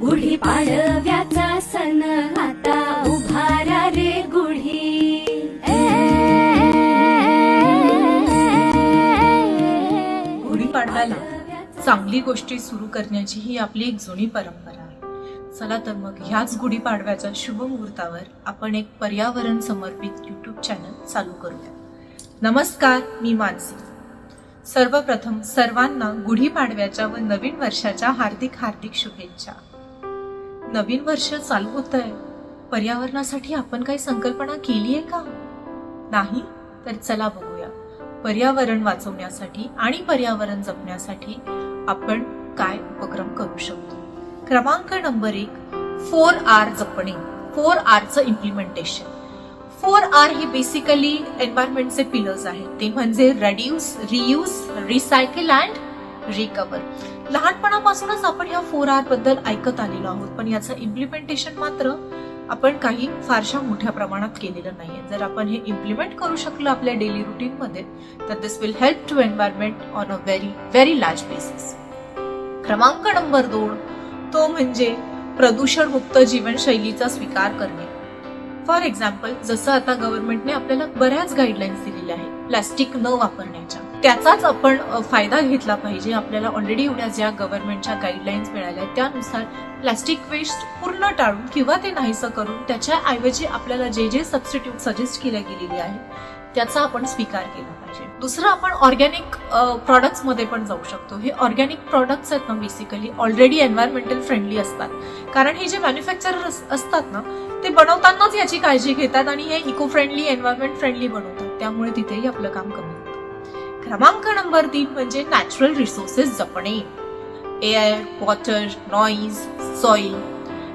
गुढी पाडव्याचा सण आता उभारा रे गुढी. गुढीपाडव्याला चांगली गोष्टी सुरू करण्याची ही आपली एक जुनी परंपरा आहे. चला तर मग ह्याच गुढीपाडव्याच्या शुभ मुहूर्तावर आपण एक पर्यावरण समर्पित युट्यूब चॅनल चालू करूया. नमस्कार मी मानसी. सर्वप्रथम सर्वांना गुढीपाडव्याच्या व नवीन वर्षाच्या हार्दिक हार्दिक शुभेच्छा. नवीन वर्ष चालू होत आहे पर्यावरणासाठी आपण काही संकल्पना केली आहे का? नाही तर चला बघूया. पर्यावरण वाचवण्यासाठी आणि पर्यावरण जपण्यासाठी आपण काय उपक्रम करू शकतो? क्रमांक नंबर एक फोर आर जपणे. फोर आरचं इम्प्लिमेंटेशन फोर आर हे बेसिकली एन्व्हायरमेंटचे पिलर्स आहेत. ते म्हणजे reduce reuse recycle and recover लहानपणापासूनच आपण ह्या फोर आरबद्दल ऐकत आलेलो आहोत पण याचं इम्प्लिमेंटेशन मात्र आपण काही फारशा मोठ्या प्रमाणात केलेलं नाहीये. जर आपण हे इम्प्लिमेंट करू शकलो आपल्या डेली रुटीन मध्ये तर this will help to environment on a very very large basis क्रमांक नंबर दोन तो म्हणजे प्रदूषण मुक्त जीवनशैलीचा स्वीकार करणे. फॉर एक्झाम्पल जसं आता गव्हर्नमेंटने आपल्याला बऱ्याच गाईडलाईन्स दिलेल्या आहेत प्लास्टिक न वापरण्याच्या. त्याचाच आपण फायदा घेतला पाहिजे. आपल्याला ऑलरेडी एवढ्या ज्या गव्हर्नमेंटच्या गाईडलाईन्स मिळाल्या आहेत, त्यानुसार प्लास्टिक वेस्ट पूर्ण टाळून किंवा ते नाहीसं करून त्याच्या ऐवजी आपल्याला जे जे सबस्टिट्यूट सजेस्ट केल्या गेलेली आहेत त्याचा आपण स्वीकार केला पाहिजे. दुसरं आपण ऑर्गॅनिक प्रॉडक्ट्समध्ये पण जाऊ शकतो. हे ऑर्गॅनिक प्रॉडक्ट्स आहेत ना बेसिकली ऑलरेडी एन्व्हायरमेंटल फ्रेंडली असतात. कारण हे जे मॅन्युफॅक्चरर असतात ना ते बनवतानाच याची काळजी घेतात आणि हे इको फ्रेंडली एन्व्हायरमेंट फ्रेंडली बनवतात. त्यामुळे तिथेही आपलं काम कमी होतं. क्रमांक नंबर तीन म्हणजे नॅचरल रिसोर्सेस जपणे. एअर वॉटर नॉईज सॉइल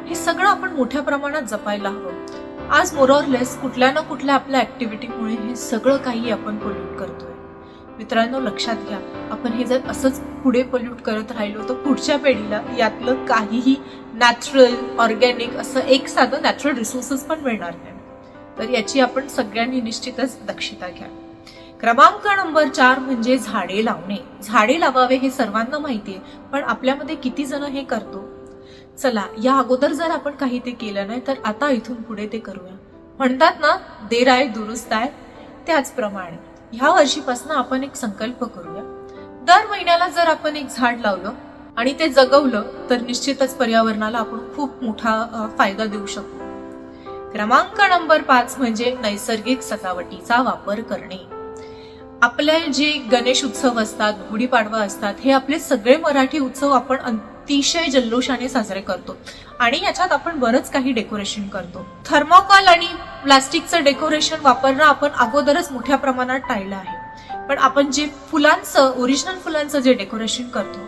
हे सगळं आपण मोठ्या प्रमाणात जपायला हवं. आज मोरॉरलेस कुठल्या ना कुठल्या आपल्या ऍक्टिव्हिटीमुळे हे सगळं काही आपण पोल्यूट करतोय. मित्रांनो लक्षात घ्या. आपण हे जर असंच पुढे पल्यूट करत राहिलो तर पुढच्या पिढीला यातलं काहीही नॅचरल ऑर्गॅनिक असं एक साधं नॅचरल रिसोर्सेस पण मिळणार नाही. तर याची आपण सगळ्यांनी निश्चितच दक्षता घ्या. क्रमांक नंबर चार म्हणजे झाडे लावणे. झाडे लावावे हे सर्वांना माहिती आहे पण आपल्यामध्ये किती जण हे करतो? चला या अगोदर जर आपण काही ते केलं नाही तर आता इथून पुढे ते करूया. म्हणतात ना देर आहे दुरुस्त आहे त्याचप्रमाणे ह्या वर्षीपासून आपण एक संकल्प करूया. दर महिन्याला जर आपण एक झाड लावलं आणि ते जगवलं तर निश्चितच पर्यावरणाला आपण खूप मोठा फायदा देऊ शकतो. क्रमांक नंबर पाच म्हणजे नैसर्गिक सजावटीचा वापर करणे. आपले जे गणेश उत्सव असतात गुढीपाडवा असतात हे आपले सगळे मराठी उत्सव आपण अतिशय जल्लोषाने साजरे करतो. आणि याच्यात आपण बरंच काही डेकोरेशन करतो. थर्मोकॉल आणि प्लास्टिकचं डेकोरेशन वापरणं आपण अगोदरच मोठ्या प्रमाणात टाळलं आहे. पण आपण जे फुलांचं ओरिजिनल फुलांचं जे डेकोरेशन करतो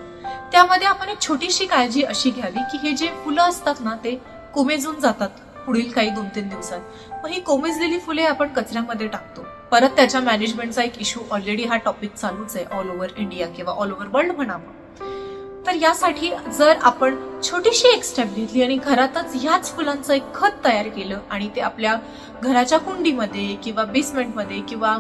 त्यामध्ये आपण एक छोटीशी काळजी अशी घ्यावी की हे जे फुलं असतात ना ते कोमेजून जातात पुढील काही दोन तीन दिवसात. मग ही कोमेजलेली फुले आपण कचऱ्यामध्ये टाकतो. परत त्याच्या मॅनेजमेंटचा एक इश्यू ऑलरेडी हा टॉपिक चालूच आहे ऑल ओव्हर इंडिया किंवा ऑल ओव्हर वर्ल्ड म्हणावं. तर यासाठी जर आपण छोटीशी एक स्टेप घेतली आणि घरातच ह्याच फुलांचं एक खत तयार केलं आणि ते आपल्या घराच्या कुंडीमध्ये किंवा बेसमेंटमध्ये किंवा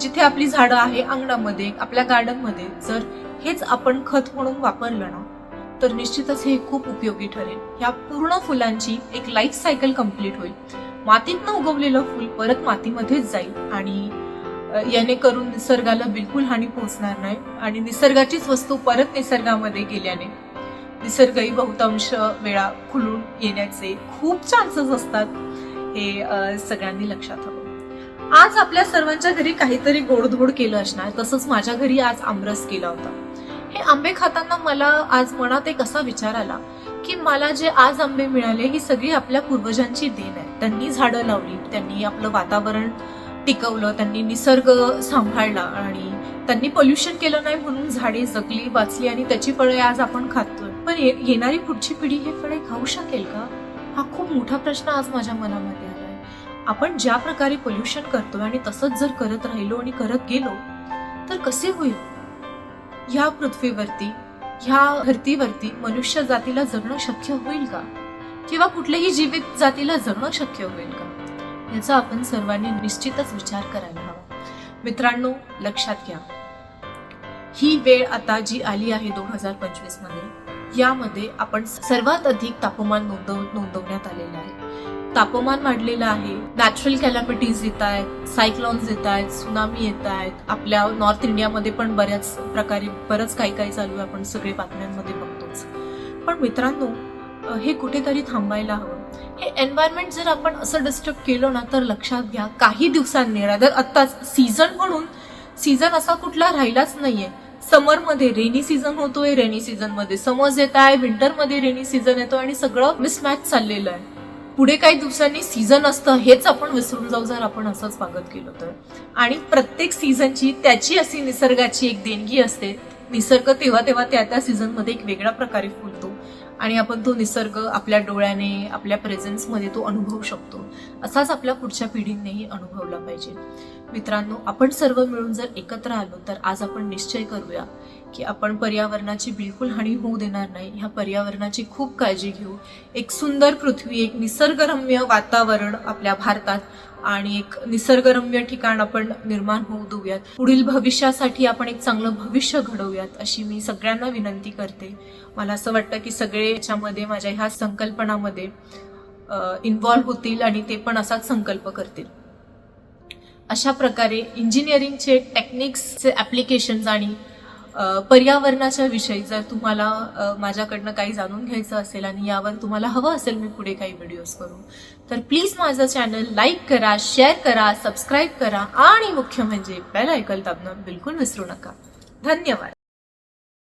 जिथे आपली झाडं आहे अंगणामध्ये आपल्या गार्डनमध्ये जर हेच आपण खत म्हणून वापरलं ना तर निश्चितच हे खूप उपयोगी ठरेल. ह्या पूर्ण फुलांची एक लाईफ सायकल कंप्लीट होईल. मातीतनं उगवलेलं फुल परत मातीमध्येच जाईल आणि याने करून निसर्गाला बिलकुल हानी पोहोचणार नाही आणि निसर्गाचीच वस्तू परत निसर्गामध्ये गेल्याने निसर्गही बहुतांश वेळा खुलून येण्याचे खूप चान्सेस असतात हे सगळ्यांनी लक्षात हवं. आज आपल्या सर्वांच्या घरी काहीतरी गोडधोड केलं असणार. तसंच माझ्या घरी आज आमरस केला होता. हे आंबे खाताना मला आज मनात एक असा विचार आला की मला जे आज आंबे मिळाले ही सगळी आपल्या पूर्वजांची देण आहे. त्यांनी झाडं लावली त्यांनी आपलं वातावरण टिकवलं त्यांनी निसर्ग सांभाळला आणि त्यांनी पोल्युशन केलं नाही म्हणून झाडे जगली वाचली आणि त्याची फळे आज आपण खातोय. पण ये- येणारी पुढची पिढी हे फळे खाऊ शकेल का? हा खूप मोठा प्रश्न आज माझ्या मनामध्ये आपण ज्या प्रकारे पोल्युशन करतोय आणि तसंच जर करत राहिलो आणि करत गेलो तर कसे होईल? ह्या पृथ्वीवरती ह्या धर्तीवरती मनुष्य जातीला जगणं शक्य होईल का? किंवा कुठल्याही जीवित जातीला जगणं शक्य होईल का? याचा आपण सर्वांनी निश्चितच विचार करायला हवा. मित्रांनो लक्षात घ्या. ही वेळ आता जी आली आहे दोन हजार पंचवीसमध्ये यामध्ये आपण सर्वात अधिक तापमान नोंदव नोंदवण्यात आलेलं आहे. तापमान वाढलेलं आहे. नॅचरल कॅलॅमिटीज येत आहेत सायक्लॉन्स येत आहेत सुनामी येत आहेत. आपल्या नॉर्थ इंडियामध्ये पण बऱ्याच प्रकारे बरंच काही काही चालू आहे आपण सगळे बातम्यांमध्ये बघतोच. पण मित्रांनो हे कुठेतरी थांबायला हवं. हे एन्व्हायरमेंट जर आपण असं डिस्टर्ब केलं ना तर लक्षात घ्या काही दिवसांनी तर आत्ताच सीझन म्हणून सीझन असा कुठला राहिलाच नाहीये. समरमध्ये रेनी सीझन होतोय रेनी सीझनमध्ये समर्स येत आहे विंटरमध्ये रेनी सीझन येतो आणि सगळं मिसमॅच चाललेलं आहे. पुढे काही दिवसांनी सीझन असतं हेच आपण विसरून जाऊ जर आपण असंच वागत गेलो तर. आणि प्रत्येक सीझनची त्याची अशी निसर्गाची एक देणगी असते. निसर्ग तेव्हा तेव्हा त्या त्या सीझनमध्ये एक वेगळ्या प्रकारे फुलतो. आणि आपण तो निसर्ग आपल्या डोळ्याने आपल्या प्रेझेन्समध्ये तो अनुभवू शकतो. असाच आपल्या पुढच्या पिढींनीही अनुभवला पाहिजे. मित्रांनो आपण सर्व मिळून जर एकत्र आलो तर आज आपण निश्चय करूया की आपण पर्यावरणाची बिलकुल हानी होऊ देणार नाही. ह्या पर्यावरणाची खूप काळजी घेऊ. एक सुंदर पृथ्वी एक निसर्गरम्य वातावरण आपल्या भारतात आणि एक निसर्गरम्य ठिकाण आपण निर्माण होऊ देऊयात. पुढील भविष्यासाठी आपण एक चांगलं भविष्य घडवूयात अशी मी सगळ्यांना विनंती करते. मला असं वाटतं की सगळे याच्यामध्ये माझ्या ह्या संकल्पनामध्ये इन्व्हॉल्व्ह होतील आणि ते पण असाच संकल्प करतील. अशा प्रकारे इंजिनिअरिंगचे टेक्निक्सचे ॲप्लिकेशन्स आणि पर्यावरणाच्या विषयी जर तुम्हाला माझ्याकडनं काही जाणून घ्यायचं असेल आणि यावर तुम्हाला हवं असेल मी पुढे काही व्हिडिओज करू तर प्लीज माझं चॅनल लाईक करा शेअर करा सबस्क्राईब करा आणि मुख्य म्हणजे बेल ऐकल दाबणं बिलकुल विसरू नका. धन्यवाद.